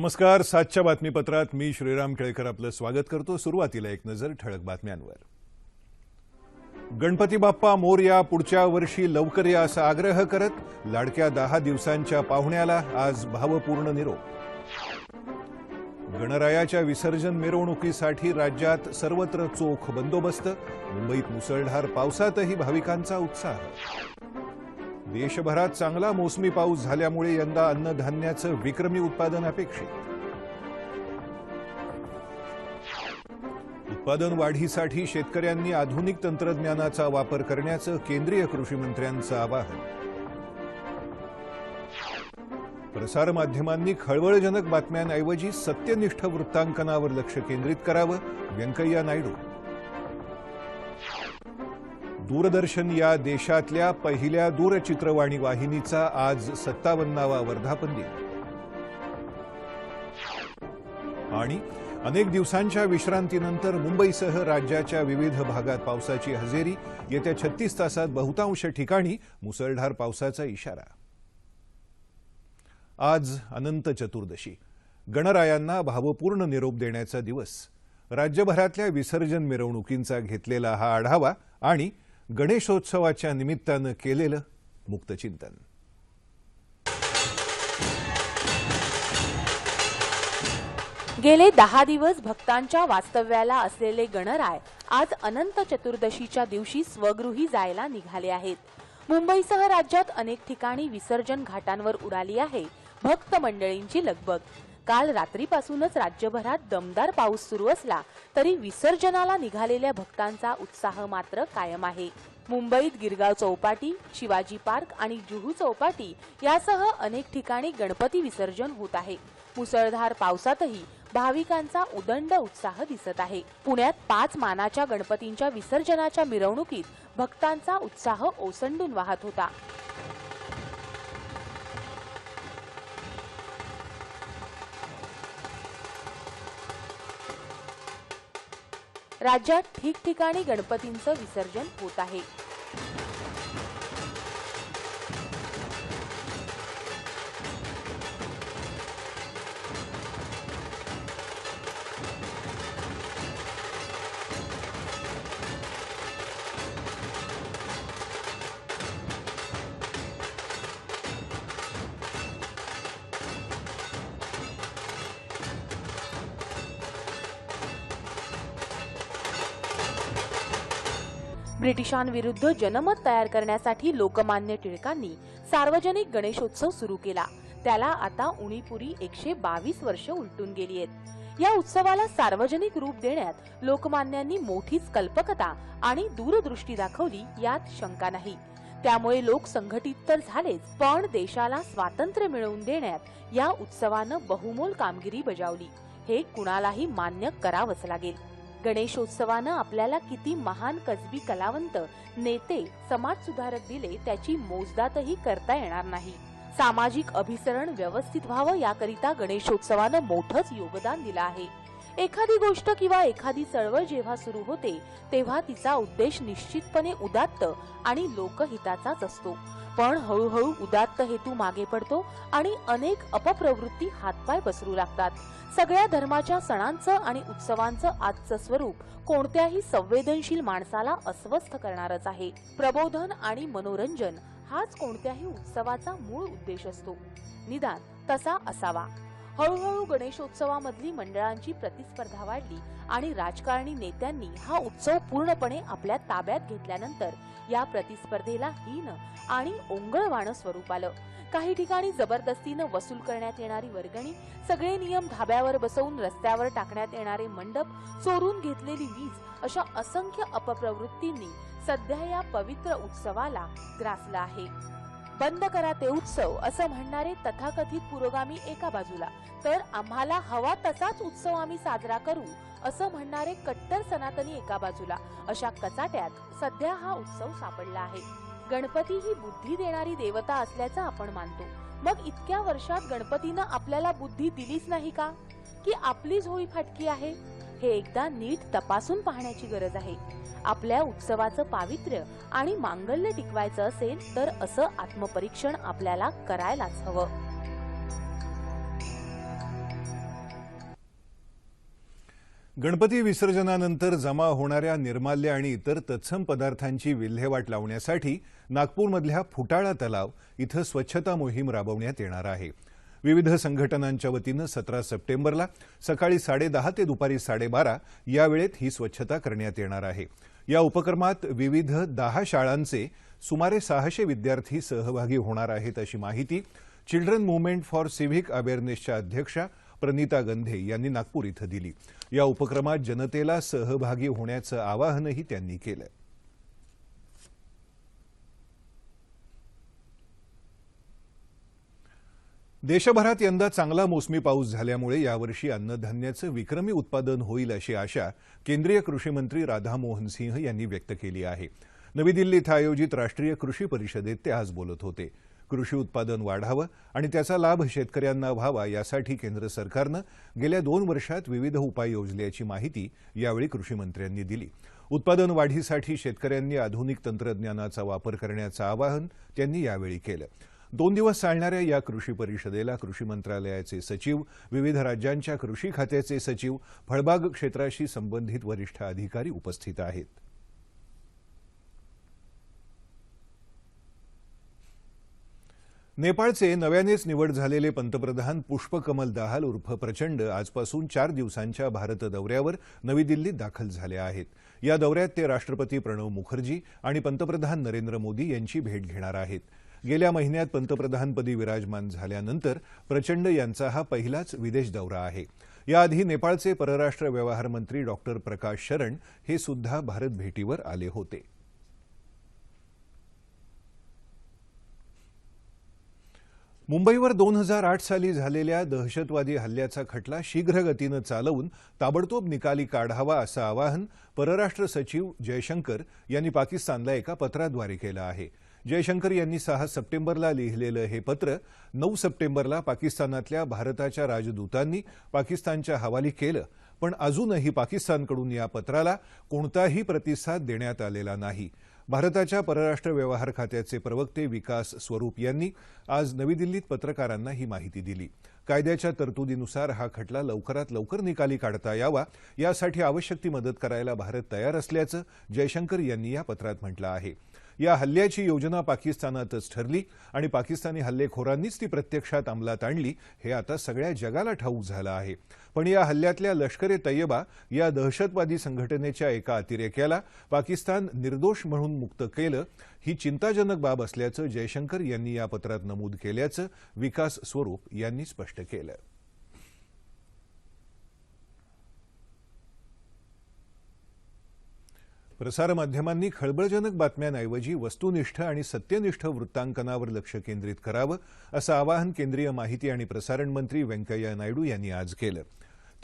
नमस्कार सातच्या बातमीपत्रात मी श्रीराम केळकर आपलं स्वागत करतो. सुरुवातीला एक नजर ठळक बातम्यांवर. गणपती बाप्पा मोरया पुढच्या वर्षी लवकर या असा आग्रह करत लाडक्या दहा दिवसांच्या पाहुण्याला आज भावपूर्ण निरोप. गणरायाच्या विसर्जन मिरवणुकीसाठी राज्यात सर्वत्र चोख बंदोबस्त मुंबईत मुसळधार पावसातही भाविकांचा उत्साह. देशभरात चांगला मोसमी पाऊस झाल्यामुळे यंदा अन्नधान्याचं विक्रमी उत्पादन अपेक्षित. उत्पादन वाढीसाठी शेतकऱ्यांनी आधुनिक तंत्रज्ञानाचा वापर करण्याचं केंद्रीय कृषी मंत्र्यांचं आवाहन. प्रसारमाध्यमांनी खळबळजनक बातम्यांऐवजी सत्यनिष्ठ वृत्तांकनावर लक्ष केंद्रित करावं व्यंकय्या नायडू. दूरदर्शन या देशातल्या पहिल्या दूरचित्रवाणी वाहिनीचा आज सत्तावन्नावा वर्धापन दिन. आणि अनेक दिवसांच्या विश्रांतीनंतर मुंबईसह राज्याच्या विविध भागात पावसाची हजेरी येत्या छत्तीस तासात बहुतांश ठिकाणी मुसळधार पावसाचा इशारा. आज अनंत चतुर्दशी. गणरायांना भावपूर्ण निरोप देण्याचा दिवस. राज्यभरातल्या विसर्जन मिरवणुकींचा घेतलेला हा आढावा आणि गणेशोत्सवाच्या निमित्तानं केलेलं मुक्तचिंतन. गेले दहा दिवस भक्तांच्या वास्तव्याला असलेले गणराय आज अनंत चतुर्दशीच्या दिवशी स्वगृही जायला निघाले आहेत. मुंबईसह राज्यात अनेक ठिकाणी विसर्जन घाटांवर उडाली आहे भक्त मंडळींची लगबग. काल रात्रीपासूनच राज्यभरात दमदार पाऊस सुरू असला तरी विसर्जनाला निघालेल्या भक्तांचा उत्साह मात्र कायम आहे. मुंबईत गिरगाव चौपाटी शिवाजी पार्क आणि जुहू चौपाटी यासह अनेक ठिकाणी गणपती विसर्जन होत आहे. मुसळधार पावसातही भाविकांचा उदंड उत्साह दिसत आहे. पुण्यात पाच मानाच्या गणपतींच्या विसर्जनाच्या मिरवणुकीत भक्तांचा उत्साह ओसंडून वाहत होता. राज्यात ठिकठिकाणी गणपतींचं विसर्जन होत आहे. ब्रिटिशांविरुद्ध जनमत तयार करण्यासाठी लोकमान्य टिळकांनी सार्वजनिक गणेशोत्सव सुरू केला. त्याला आता उणीपुरी एकशे बावीस वर्ष उलटून गेली आहेत. या उत्सवाला सार्वजनिक रूप देण्यात लोकमान्यांनी मोठीच कल्पकता आणि दूरदृष्टी दाखवली यात शंका नाही. त्यामुळे लोक संघटित तर झालेच पण देशाला स्वातंत्र्य मिळवून देण्यात या उत्सवानं बहुमोल कामगिरी बजावली. हे कुणालाही मान्य करावंच लागेल. गणेशोत्सवानं आपल्याला किती महान कसबी कलावंत नेते समाज सुधारक दिले त्याची मोजदातही करता येणार नाही. सामाजिक अभिसरण व्यवस्थित व्हावं याकरिता गणेशोत्सवानं मोठंच योगदान दिलं आहे. एखादी गोष्ट किंवा एखादी चळवळ जेव्हा सुरू होते तेव्हा तिचा उद्देश निश्चितपणे उदात्त आणि लोकहिताचाच असतो. पण हळूहळू उदात्त हेतू मागे पडतो आणि अनेक अपप्रवृत्ती हातपाय पसरू लागतात. सगळ्या धर्माच्या सणांचं आणि उत्सवांचं आजचं स्वरूप कोणत्याही संवेदनशील माणसाला अस्वस्थ करणारच आहे. प्रबोधन आणि मनोरंजन हाच कोणत्याही उत्सवाचा मूळ उद्देश असतो. निदान तसा असावा. हळूहळू गणेशोत्सवामधली मंडळांची प्रतिस्पर्धा वाढली आणि राजकारणी नेत्यांनी हा उत्सव पूर्णपणे आपल्या ताब्यात घेतल्यानंतर या प्रतिस्पर्धेला हीन आणि ओंगळवाणं स्वरूप आलं. काही ठिकाणी जबरदस्तीनं वसूल करण्यात येणारी वर्गणी सगळे नियम धाब्यावर बसवून रस्त्यावर टाकण्यात येणारे मंडप चोरून घेतलेली वीज अशा असंख्य अपप्रवृत्तींनी सध्या या पवित्र उत्सवाला ग्रासलं आहे. बंद करा ते उत्सव असं म्हणणारे तथाकथित पुरोगामी एका बाजूला. तर आम्हाला हवा तसाच उत्सव आम्ही साजरा करू असं म्हणणारे कट्टर सनातनी एका बाजूला. अशा कचाट्यात सध्या हा उत्सव सापडला आहे. गणपती ही बुद्धी देणारी देवता असल्याचं आपण मानतो. मग इतक्या वर्षात गणपतीनं आपल्याला बुद्धी दिलीच नाही का? की आपलीच होई फाटकी आहे? हे एकदा नीट तपासून पाहण्याची गरज आहे. आपल्या उत्सवाचं पावित्र्य आणि मांगल्य टिकवायचं असेल तर असं आत्मपरीक्षण आपल्याला करायलाच हवं. गणपती विसर्जनानंतर जमा होणाऱ्या निर्माल्य आणि इतर तत्सम पदार्थांची विल्हेवाट लावण्यासाठी नागपूरमधल्या फुटाळा तलाव इथं स्वच्छता मोहीम राबवण्यात येणार आहे. विविध संघटनांच्या वतीनं सतरा सप्टेंबरला सकाळी साडेदहा ते दुपारी साडेबारा या वेळेत ही स्वच्छता करण्यात येणार आहे. या उपक्रमात विविध दहा शाळांचे सुमारे सहाशे विद्यार्थी सहभागी होणार आहेत अशी माहिती चिल्ड्रन मुव्हमेंट फॉर सिव्हिक अवेअरनेसच्या अध्यक्षा प्रणिता गंधे यांनी नागपूर इथं दिली. या उपक्रमात जनतेला सहभागी होण्याचं आवाहनही त्यांनी केलं. देशभरात यंदा चांगला मोसमी पाऊस झाल्यामुळे यावर्षी अन्नधान्याचं विक्रमी उत्पादन होईल अशी आशा केंद्रीय कृषी मंत्री राधामोहन सिंह यांनी व्यक्त केली आहे. नवी दिल्ली इथं आयोजित राष्ट्रीय कृषी परिषदेत ते आज बोलत होते. कृषी उत्पादन वाढावं आणि त्याचा लाभ शेतकऱ्यांना व्हावा यासाठी केंद्र सरकारनं गेल्या दोन वर्षात विविध उपाय योजल्याची माहिती यावेळी कृषीमंत्र्यांनी दिली. उत्पादन वाढीसाठी शेतकऱ्यांनी आधुनिक तंत्रज्ञानाचा वापर करण्याचं आवाहन त्यांनी यावेळी केलं. दोन दिवस चालणाऱ्या या कृषी परिषदेला कृषी मंत्रालयाचे सचिव विविध राज्यांच्या कृषी खात्याचे सचिव फळबाग क्षेत्राशी संबंधित वरिष्ठ अधिकारी उपस्थित आहेत. नेपाळचे नव्यानेच निवड झालेले पंतप्रधान पुष्पकमल दाहाल उर्फ प्रचंड आजपासून चार दिवसांच्या भारत दौऱ्यावर नवी दिल्लीत दाखल झाले आहेत. या दौऱ्यात ते राष्ट्रपती प्रणव मुखर्जी आणि पंतप्रधान नरेंद्र मोदी यांची भेट घेणार आहेत. गेल्या महिन्यात पंतप्रधानपदी विराजमान झाल्यानंतर प्रचंड यांचा हा पहिलाच विदेश दौरा आहे. याआधी नेपाळचे परराष्ट्र व्यवहार मंत्री डॉक्टर प्रकाश शरण हे सुद्धा भारत भेटीवर आले होते. मुंबईवर दोन हजार आठ साली झालेल्या दहशतवादी हल्ल्याचा खटला शीघ्र गतीनं चालवून ताबडतोब निकाली काढावा असं आवाहन परराष्ट्र सचिव जयशंकर यांनी पाकिस्तानला एका पत्राद्वारे केलं आहे. जयशंकर यांनी सहा सप्टेंबरला लिहिलेलं हे पत्र नऊ सप्टेंबरला पाकिस्तानातल्या भारताच्या राजदूतांनी पाकिस्तानच्या हवाली केलं पण अजूनही पाकिस्तानकडून या पत्राला कोणताही प्रतिसाद देण्यात आलेला नाही. भारताच्या परराष्ट्र व्यवहार खात्याचे प्रवक्ते विकास स्वरूप यांनी आज नवी दिल्लीत पत्रकारांना ही माहिती दिली. कायद्याच्या तरतुदीनुसार हा खटला लवकरात लवकर निकाली काढता यावा यासाठी आवश्यक ती मदत करायला भारत तयार असल्याचं जयशंकर यांनी या पत्रात म्हटलं आहे. या हल्ल्याची योजना पाकिस्तानातच ठरली आणि पाकिस्तानी हल्लेखोरांनीच ती प्रत्यक्षात अंमलात आणली हे आता सगळ्या जगाला ठाऊक झालं आहे. पण या हल्ल्यातल्या लष्कर ए तय्यबा या दहशतवादी संघटनेच्या एका अतिरेक्याला पाकिस्तान निर्दोष म्हणून मुक्त केलं ही चिंताजनक बाब असल्याचं जयशंकर यांनी या पत्रात नमूद केल्याचं विकास स्वरूप यांनी स्पष्ट केलं. प्रसारमाध्यमांनी खळबळजनक बातम्यांऐवजी वस्तुनिष्ठ आणि सत्यनिष्ठ वृत्तांकनावर लक्ष केंद्रित करावं असं आवाहन केंद्रीय माहिती आणि प्रसारण मंत्री व्यंकय्या नायडू यांनी आज केलं.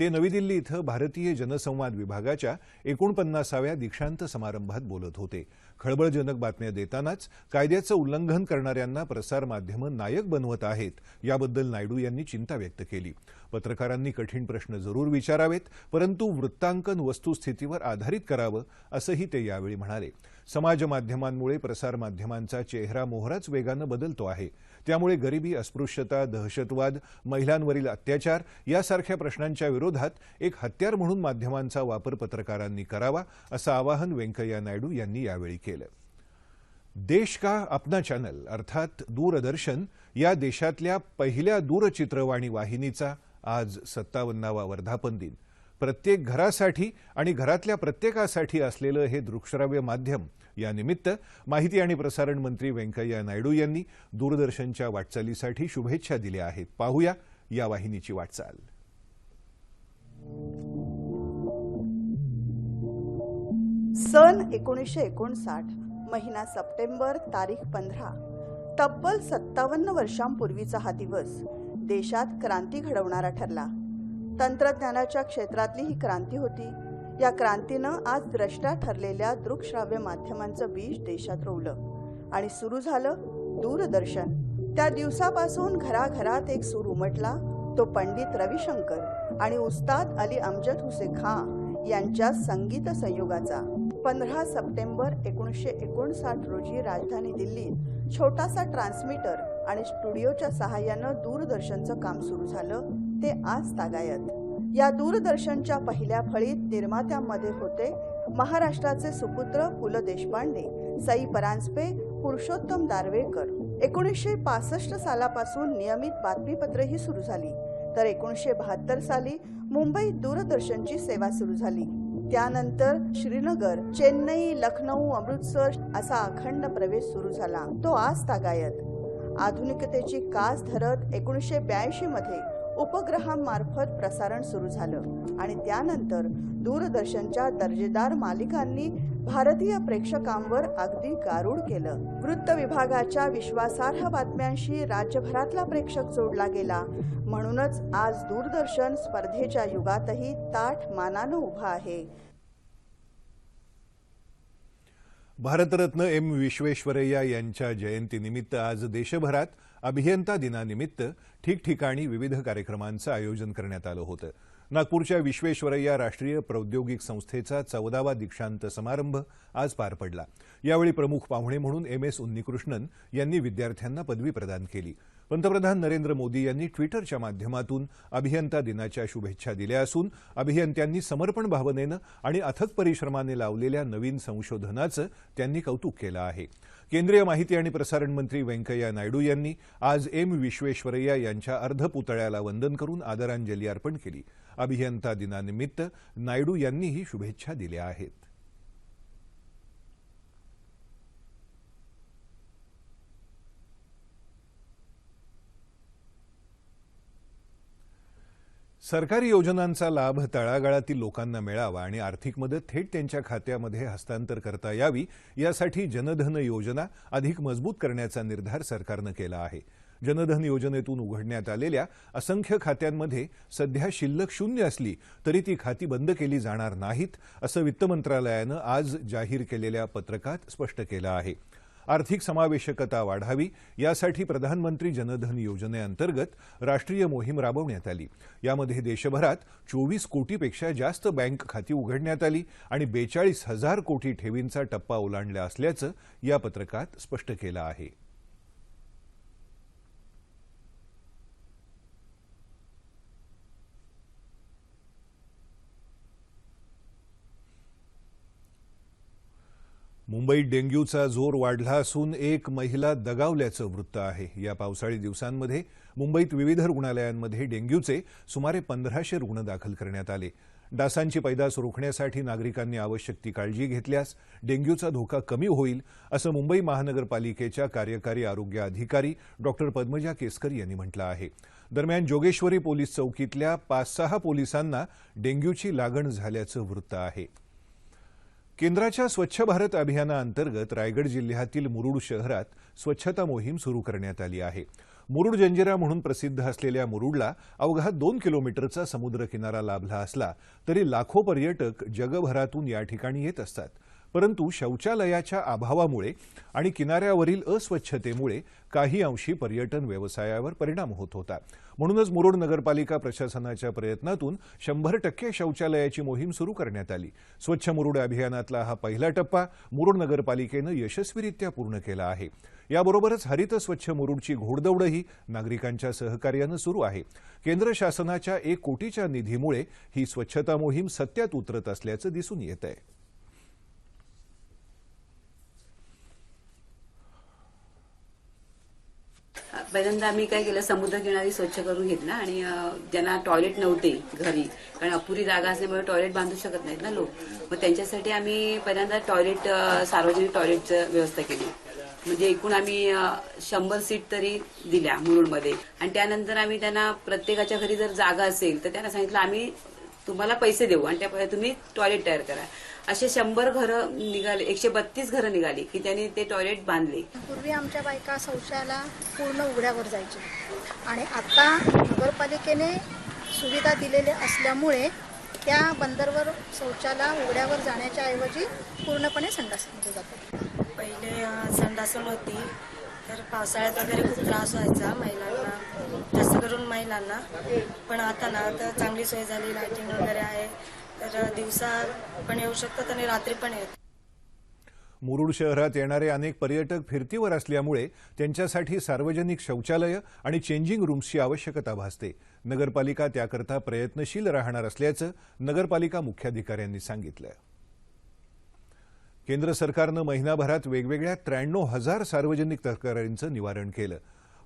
ते नवी दिल्ली इथं भारतीय जनसंवाद विभागाच्या एकोणपन्नासाव्या दीक्षांत समारंभात बोलत होते. खळबळजनक बातम्या देतानाच कायद्याचं उल्लंघन करणाऱ्यांना प्रसारमाध्यमं नायक बनवत आहेत याबद्दल नायडू यांनी चिंता व्यक्त केली. पत्रकारांनी कठीण प्रश्न जरूर विचारावेत परंतु वृत्तांकन वस्तुस्थितीवर आधारित करावं असंही ते यावेळी म्हणाले. समाज माध्यमांमुळे प्रसारमाध्यमांचा चेहरा मोहराच वेगानं बदलतो आहे. त्यामुळे गरिबी अस्पृश्यता दहशतवाद महिलांवरील अत्याचार यासारख्या प्रश्नांच्या विरोधात एक हत्यार म्हणून माध्यमांचा वापर पत्रकारांनी करावा असं आवाहन व्यंकय्या नायडू यांनी यावेळी केलं. केलं. देश का अपना चॅनल अर्थात दूरदर्शन या देशातल्या पहिल्या दूरचित्रवाणी वाहिनीचा आज सत्तावन्नावा वर्धापन दिन. प्रत्येक घरासाठी आणि घरातल्या प्रत्येकासाठी असलेलं हे दृकश्राव्य माध्यम यानिमित्त माहिती आणि प्रसारण मंत्री व्यंकय्या नायडू यांनी दूरदर्शनच्या वाटचालीसाठी शुभेच्छा दिल्या आहेत. पाहूया या वाहिनीची वाटचाल. सन एकोणीसशे एकोणसाठ महिना सप्टेंबर तारीख पंधरा. तब्बल सत्तावन्न वर्षांपूर्वीचा हा दिवस देशात क्रांती घडवणारा ठरला. तंत्रज्ञानाच्या क्षेत्रातली ही क्रांती होती. या क्रांतीनं आज द्रष्टा ठरलेल्या दृकश्राव्य माध्यमांचं बीज देशात रोवलं आणि सुरू झालं दूरदर्शन. त्या दिवसापासून घराघरात एक सूर उमटला. तो पंडित रविशंकर आणि उस्ताद अली अमजद हुसे खां यांच्या संगीत संयोगाचा. पंधरा सप्टेंबर एकोणीसशे एकोणसाठ रोजी राजधानी दिल्लीत छोटासा ट्रान्समीटर आणि स्टुडिओच्या सहाय्यानं दूरदर्शनचं काम सुरू झालं ते आज तागायत. या दूरदर्शनच्या पहिल्या फळीत निर्मात्यांमध्ये होते महाराष्ट्राचे सुपुत्र पु ल देशपांडे सई परांजपे पुरुषोत्तम दारवेकर. एकोणीसशे पासष्ट सालापासून नियमित बातमीपत्रही सुरू झाली. तर एकोणीसशे बहात्तर साली मुंबईत दूरदर्शनची सेवा सुरू झाली. त्यानंतर श्रीनगर चेन्नई लखनौ अमृतसर असा अखंड प्रवेश सुरू झाला. तो आज तागायत. आधुनिकतेची कास धरत एकोणीसशे ब्याऐंशी मध्ये उपग्रहांमार्फत प्रसारण सुरू झालं आणि त्यानंतर दूरदर्शनच्या दर्जेदार मालिकांनी भारतीय प्रेक्षकांवर अगदी गारूड केलं. वृत्त विभागाच्या विश्वासार्ह बातम्यांशी राज्यभरातला प्रेक्षक जोडला गेला. म्हणूनच आज दूरदर्शन स्पर्धेच्या युगातही ताठ मानानं उभा आहे. भारतरत्न एम विश्वेश्वरय्या यांच्या जयंतीनिमित्त आज देशभरात अभियंता दिनानिमित्त ठिकठिकाणी विविध कार्यक्रमांचं आयोजन करण्यात आलं होतं. नागपूरच्या विश्वेश्वरय्या राष्ट्रीय प्रौद्योगिक संस्थेचा चौदावा दीक्षांत समारंभ आज पार पडला. यावेळी प्रमुख पाहुणे म्हणून एम एस उन्नीकृष्णन यांनी विद्यार्थ्यांना पदवी प्रदान केली. पंतप्रधान नरेंद्र मोदी यांनी ट्विटरच्या माध्यमातून अभियंता दिनाच्या शुभेच्छा दिल्या असून अभियंत्यांनी समर्पण भावनेनं आणि अथक परिश्रमाने लावलेल्या नवीन संशोधनाचं त्यांनी कौतुक केलं आहे. केंद्रीय माहिती आणि प्रसारण मंत्री व्यंकय्या नायडू यांनी आज एम विश्वेश्वरय्या यांच्या अर्धपुतळ्याला वंदन करून आदरांजली अर्पण केली. अभियंता दिनानिमित्त नायडू यांनीही शुभेच्छा दिल्या आहेत. सरकारी योजनांचा लाभ तळागाळातील लोकांना मिळावा आणि आर्थिक मदत थेट त्यांच्या खात्यामध्ये हस्तांतर करता यावी यासाठी जनधन योजना अधिक मजबूत करण्याचा निर्धार सरकारनं केला आहे. जनधन योजनेतून उघडण्यात आलेल्या असंख्य खात्यांमध्ये सध्या शिल्लक शून्य असली तरी ती खाती बंद केली जाणार नाहीत असं वित्त मंत्रालयानं आज जाहीर केलेल्या पत्रकात स्पष्ट केलं आहे. आर्थिक समावेशकता वाढावी यासाठी प्रधानमंत्री जनधन योजनेअंतर्गत राष्ट्रीय मोहीम राबवण्यात आली. यामध्ये देशभरात चोवीस कोटीपेक्षा जास्त बँक खाती उघडण्यात आली आणि बेचाळीस हजार कोटी ठेवींचा टप्पा ओलांडला असल्याचं या पत्रकात स्पष्ट केलं आहे. मुंबईत डेंग्यूचा जोर वाढला असून एक महिला दगावल्याचं वृत्त आहे. या पावसाळी दिवसांमध्ये मुंबईत विविध रुग्णालयांमध्ये डेंग्यूचे सुमारे पंधराशे रुग्ण दाखल करण्यात आले. डासांची पैदास रोखण्यासाठी नागरिकांनी आवश्यक ती काळजी घेतल्यास डेंग्यूचा धोका कमी होईल असं मुंबई महानगरपालिकेच्या कार्यकारी आरोग्य अधिकारी डॉक्टर पद्मजा केसकर यांनी म्हटलं आहे. दरम्यान जोगेश्वरी पोलीस चौकीतल्या पाच सहा पोलिसांना डेंग्यूची लागण झाल्याचं वृत्त आहे. केंद्राच्या स्वच्छ भारत अभियानाअंतर्गत रायगड जिल्ह्यातील मुरुड शहरात स्वच्छता मोहीम सुरू करण्यात आली आहे. मुरुड जंजिरा म्हणून प्रसिद्ध असलेल्या मुरुडला अवघा दोन किलोमीटरचा समुद्रकिनारा लाभला असला तरी लाखो पर्यटक जगभरातून या ठिकाणी येत असतात. परंतु शौचालयाच्या अभावामुळे आणि किनाऱ्यावरील अस्वच्छतेमुळे काही अंशी पर्यटन व्यवसायावर परिणाम होत होता. म्हणूनच मुरुड नगरपालिका प्रशासनाच्या प्रयत्नातून शंभर टक्के शौचालयाची मोहीम सुरू करण्यात आली. स्वच्छ मुरुड अभियानातला हा पहिला टप्पा मुरुड नगरपालिकेनं यशस्वीरित्या पूर्ण केला आहे. याबरोबरच हरित स्वच्छ मुरुडची घोडदौडही नागरिकांच्या सहकार्यानं सुरू आहे. केंद्र शासनाच्या एक कोटीच्या निधीमुळे ही स्वच्छता मोहीम सत्यात उतरत असल्याचं दिसून येत आहे पहिल्यांदा आम्ही काय केलं समुद्रकिनारी स्वच्छ करून घेतला आणि ज्यांना टॉयलेट नव्हते घरी कारण अपुरी जागा असल्यामुळे टॉयलेट बांधू शकत नाहीत ना लोक. मग त्यांच्यासाठी आम्ही पहिल्यांदा टॉयलेट सार्वजनिक टॉयलेटचं व्यवस्था केली. म्हणजे एकूण आम्ही शंभर सीट तरी दिल्या मुरुडमध्ये. आणि त्यानंतर आम्ही त्यांना प्रत्येकाच्या घरी जर जागा असेल तर त्यांना सांगितलं आम्ही तुम्हाला पैसे देऊ आणि त्या तुम्ही टॉयलेट तयार करा. असे शंभर घरं निघाले एकशे बत्तीस घरं निघाली की त्यांनी ते टॉयलेट बांधले. पूर्वी आमच्या बायका शौचाला पूर्ण उघड्यावर जायच्या आणि आता नगरपालिकेने सुविधा दिलेल्या असल्यामुळे त्या बंदरवर शौचाला उघड्यावर जाण्याच्या ऐवजी पूर्णपणे संडासमध्ये जातात. पहिले संडासन होती. तर पावसाळ्यात वगैरे खूप त्रास व्हायचा महिलांना जास्त करून महिलांना. पण आता ना तर चांगली सोय झाली लायटिंग वगैरे आहे. तर दिवसा पण येऊ शकतात आणि रात्री पण येत. मुरुड शहरात येणारे अनेक पर्यटक फिरतीवर असल्यामुळे त्यांच्यासाठी सार्वजनिक शौचालय आणि चेंजिंग रूम्सची आवश्यकता भासते. नगरपालिका त्याकरता प्रयत्नशील राहणार असल्याचं नगरपालिका मुख्याधिकाऱ्यांनी सांगितलं. केंद्र सरकारनं महिनाभरात वेगवेगळ्या त्र्याण्णव हजार सार्वजनिक तक्रारींचं निवारण केलं.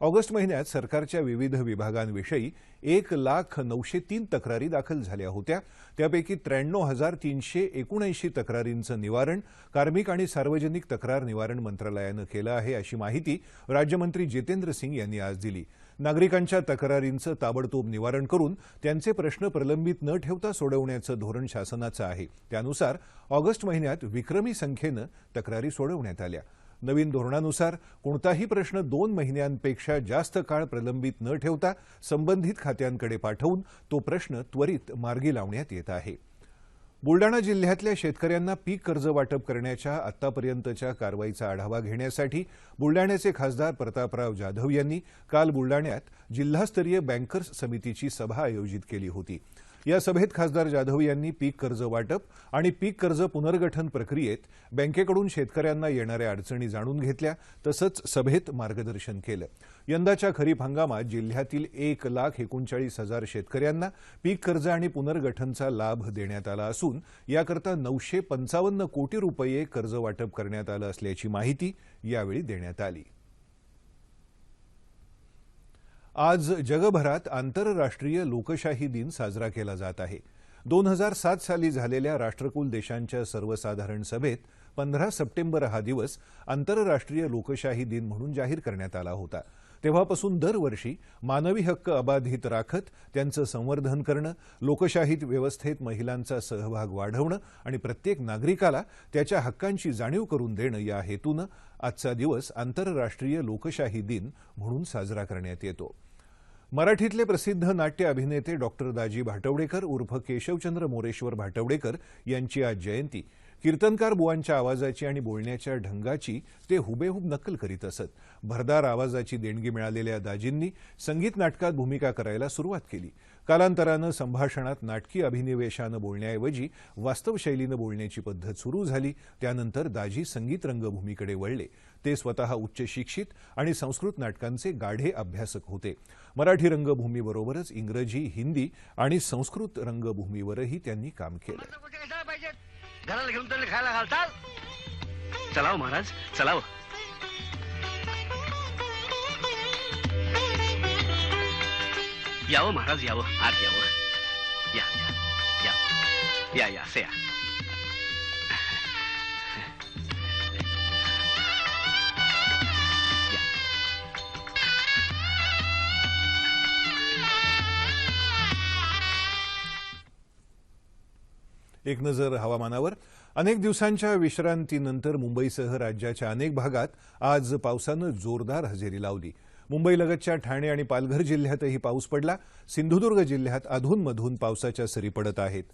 ऑगस्ट महिन्यात सरकारच्या विविध विभागांविषयी एक लाख नऊशे तीन तक्रारी दाखल झाल्या होत्या. त्यापैकी त्र्याण्णव हजार तीनशे एकोणऐंशी तक्रारींचं निवारण कार्मिक आणि सार्वजनिक तक्रार निवारण मंत्रालयानं केलं आहे अशी माहिती राज्यमंत्री जितेंद्र सिंग यांनी आज दिली. नागरिकांच्या तक्रारींचं ताबडतोब निवारण करून त्यांचे प्रश्न प्रलंबित न ठेवता सोडवण्याचं धोरण शासनाचं आहे. त्यानुसार ऑगस्ट महिन्यात विक्रमी संख्येनं तक्रारी सोडवण्यात आल्या. नवीन धोरणानुसार कोणताही प्रश्न दोन महिन्यांपेक्षा जास्त काळ प्रलंबित न ठेवता संबंधित खात्यांकडे पाठवून तो प्रश्न त्वरित मार्गी लावण्यात येत आहे. बुलडाणा जिल्ह्यातल्या शेतकऱ्यांना पीक कर्ज वाटप करण्याच्या आतापर्यंतच्या कारवाईचा आढावा घेण्यासाठी बुलडाण्याचे खासदार प्रतापराव जाधव यांनी काल बुलडाण्यात जिल्हास्तरीय बँकर्स समितीची सभा आयोजित केली होती. या सभेत खासदार जाधव यांनी पीक कर्ज वाटप आणि पीक कर्ज पुनर्गठन प्रक्रियेत बँकेकडून शेतकऱ्यांना येणाऱ्या अडचणी जाणून घेतल्या तसंच सभेत मार्गदर्शन केलं. यंदाच्या खरीप हंगामात जिल्ह्यातील एक लाख एकोणचाळीस हजार शेतकऱ्यांना पीक कर्ज आणि पुनर्गठनचा लाभ देण्यात आला असून याकरता नऊशे पंचावन्न कोटी रुपये कर्ज वाटप करण्यात आलं असल्याची माहिती यावेळी देण्यात आली. आज जगभरात आंतरराष्ट्रीय लोकशाही दिन साजरा केला जात आहे. दोन हजार सात साली झालेल्या राष्ट्रकुल देशांच्या सर्वसाधारण सभेत पंधरा सप्टेंबर हा दिवस आंतरराष्ट्रीय लोकशाही दिन म्हणून जाहीर करण्यात आला होता. तेव्हापासून दरवर्षी मानवी हक्क अबाधित राखत त्यांचं संवर्धन करणं लोकशाहीत व्यवस्थेत महिलांचा सहभाग वाढवणं आणि प्रत्येक नागरिकाला त्याच्या हक्कांची जाणीव करून देणं या हेतूनं आजचा दिवस आंतरराष्ट्रीय लोकशाही दिन म्हणून साजरा करण्यात येतो. मराठीतले प्रसिद्ध नाट्य अभिनेते डॉक्टर दाजी भाटवडेकर उर्फ केशवचंद्र मोरेश्वर भाटवडेकर यांची आज जयंती. कीर्तनकार बुवांच्या आवाजाची आणि बोलण्याच्या ढंगाची ते हुबेहूब नक्कल करीत असत. भरदार आवाजाची देणगी मिळालेल्या दाजींनी संगीत नाटकात भूमिका करायला सुरुवात केली. कालांतरानं संभाषणात नाटकी अभिनिवेशानं बोलण्याऐवजी वास्तव शैलीनं बोलण्याची पद्धत सुरू झाली. त्यानंतर दाजी संगीत रंगभूमीकडे वळले. ते स्वतः उच्च शिक्षित आणि संस्कृत नाटकांचे गाढे अभ्यासक होते. मराठी रंगभूमीबरोबरच इंग्रजी हिंदी आणि संस्कृत रंगभूमीवरही त्यांनी काम केलं. घराला घेऊन तरी खायला घालताल? चलाव महाराज चलाव. यावं महाराज यावं आत यावं. या या या. या या असे या या. एक नजर हवामानावर. अनेक दिवसांच्या विश्रांतीनंतर मुंबईसह राज्याच्या अनेक भागात आज पावसानं जोरदार हजेरी लावली. मुंबईलगतच्या ठाणे आणि पालघर जिल्ह्यातही पाऊस पडला. सिंधुदुर्ग जिल्ह्यात अधूनमधून पावसाच्या सरी पडत आहेत.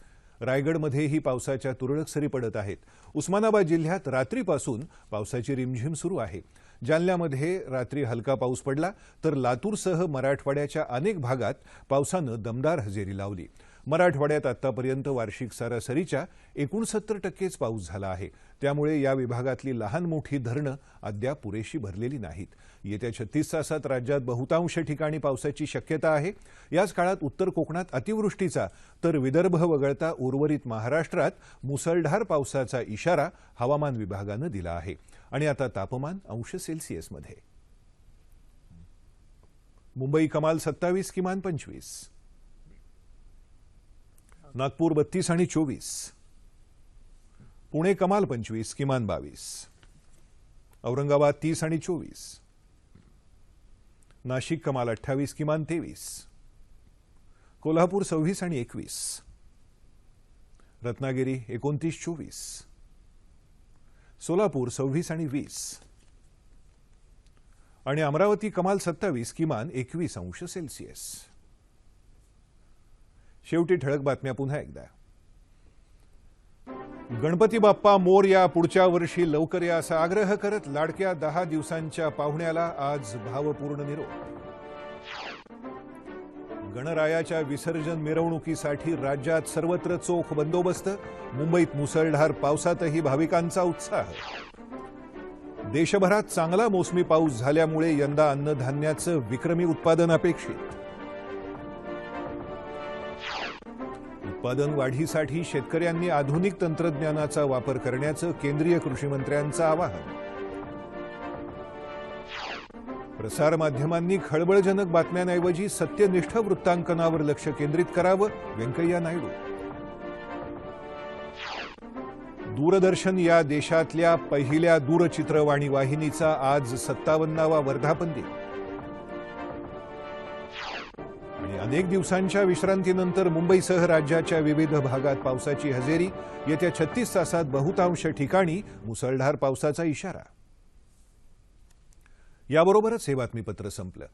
रायगडमध्येही पावसाच्या तुरळक सरी पडत आहेत. उस्मानाबाद जिल्ह्यात रात्रीपासून पावसाची रिमझिम सुरू आहे. जालन्यामध्ये रात्री हलका पाऊस पडला तर लातूरसह मराठवाड्याच्या अनेक भागात पावसानं दमदार हजेरी लावली. मराठवाड्यात आतापर्यंत वार्षिक सरासरीच्या एकोणसत्तर टक्केच पाऊस झाला आहे. त्यामुळे या विभागातली लहान मोठी धरणं अद्याप पुरेशी भरलेली नाहीत. येत्या छत्तीस तासात राज्यात बहुतांश ठिकाणी पावसाची शक्यता आहे. याच काळात उत्तर कोकणात अतिवृष्टीचा तर विदर्भ वगळता उर्वरित महाराष्ट्रात मुसळधार पावसाचा इशारा हवामान विभागानं दिला आहे. आणि आता तापमान अंश सेल्सिअसमध्ये. मुंबई कमाल सत्तावीस किमान पंचवीस. नागपूर बत्तीस आणि चोवीस. पुणे कमाल पंचवीस किमान बावीस. औरंगाबाद तीस आणि चोवीस. नाशिक कमाल अठ्ठावीस किमान तेवीस. कोल्हापूर सव्वीस आणि एकवीस. रत्नागिरी एकोणतीस चोवीस. सोलापूर सव्वीस आणि वीस. आणि अमरावती कमाल सत्तावीस किमान एकवीस अंश सेल्सिअस. शेवटी ठळक बातम्या पुन्हा एकदा. गणपती बाप्पा मोर या पुढच्या वर्षी लवकर या असा आग्रह करत लाडक्या दहा दिवसांच्या पाहुण्याला आज भावपूर्ण निरोप. गणरायाच्या विसर्जन मिरवणुकीसाठी राज्यात सर्वत्र चोख बंदोबस्त मुंबईत मुसळधार पावसातही भाविकांचा उत्साह. देशभरात चांगला मोसमी पाऊस झाल्यामुळे यंदा अन्नधान्याचं विक्रमी उत्पादन अपेक्षित. उत्पादन वाढीसाठी शेतकऱ्यांनी आधुनिक तंत्रज्ञानाचा वापर करण्याचं केंद्रीय कृषी मंत्र्यांचं आवाहन. प्रसारमाध्यमांनी खळबळजनक बातम्यांऐवजी सत्यनिष्ठ वृत्तांकनावर लक्ष केंद्रित करावं व्यंकय्या नायडू. दूरदर्शन या देशातल्या पहिल्या दूरचित्रवाणी वाहिनीचा आज सत्तावन्नावा वर्धापन दिन. आणि अनेक दिवसांच्या विश्रांतीनंतर मुंबईसह राज्याच्या विविध भागात पावसाची हजेरी. येत्या छत्तीस तासात बहुतांश ठिकाणी मुसळधार पावसाचा इशारा. याबरोबरच हे बातमीपत्र संपलं.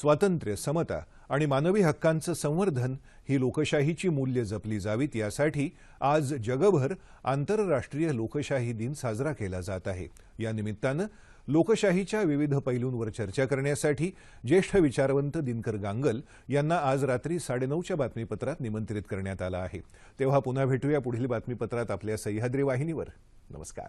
स्वातंत्र्य समता आणि मानवी हक्कांचं संवर्धन ही लोकशाहीची मूल्य जपली जावीत यासाठी आज जगभर आंतरराष्ट्रीय लोकशाही दिन साजरा केला जात आहे. या निमित्तानं लोकशाहीच्या विविध पैलूंवर चर्चा करण्यासाठी ज्येष्ठ विचारवंत दिनकर गांगल यांना आज रात्री साडेनऊच्या बातमीपत्रात निमंत्रित करण्यात आलं आहे. तेव्हा पुन्हा भेटूया पुढील बातमीपत्रात आपल्या सह्याद्री वाहिनीवर. नमस्कार.